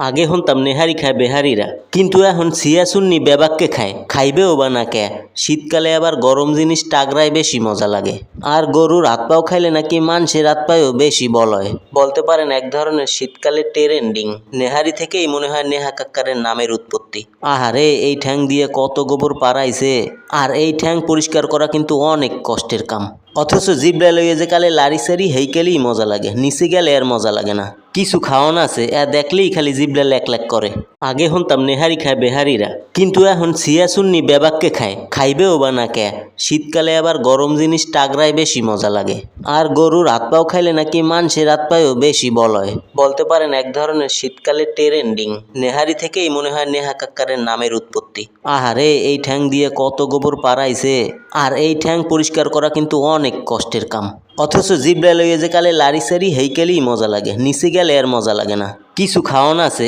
আগে হন্তাম নেহারি খায় বেহারিরা। কিন্তু এখন সিয়া সুন্নি বেবাককে খায়, খাইবেও বা না কে। শীতকালে আবার গরম জিনিস টাগরায় বেশি মজা লাগে। আর গরুর হাত পাও খাইলে নাকি মানুষের হাত পায়েও বেশি বল হয়। বলতে পারেন এক ধরনের শীতকালে ট্রেন্ডিং নেহারি থেকেই মনে হয় নেহা কাক্কারের নামের উৎপত্তি। আহারে, এই ঠ্যাং দিয়ে কত গোবর পাড়াইছে। আর এই ঠ্যাং পরিষ্কার করা কিন্তু অনেক কষ্টের কাম। অথচ জিবরা লইয়ে যে কালে লারি সারি হেইকেলেই মজা লাগে, নিচে গেলে আর মজা লাগে না। কিছু খাওয়ান আছে, এ দেখলেই খালি জিবরা ল্যাক ল্যাক করে। আগে হন্তাম নেহারি খায় বেহারিরা, কিন্তু এখন সিয়া সুন্নি বেবাককে খায়, খাইবেও বা না কে। শীতকালে আবার গরম জিনিস টাগরায় বেশি মজা লাগে। আর গরুর হাত পাও খাইলে নাকি মানুষের হাত পায়েও বেশি বল হয়। বলতে পারেন এক ধরনের শীতকালে ট্রেন্ডিং নেহারি থেকেই মনে হয় নেহা কাক্কারের নামের উৎপত্তি। আহারে, এই ঠ্যাং দিয়ে কত গোবর পাড়াইছে। আর এই ঠ্যাং পরিষ্কার করা কিন্তু অনেক কষ্টের কাম। অথচ জিবরা লইয়ে যে কালে লারি সারি হেইকেলেই মজা লাগে, নিচে গেলে আর মজা লাগে না। কিছু খাওয়ান আছে?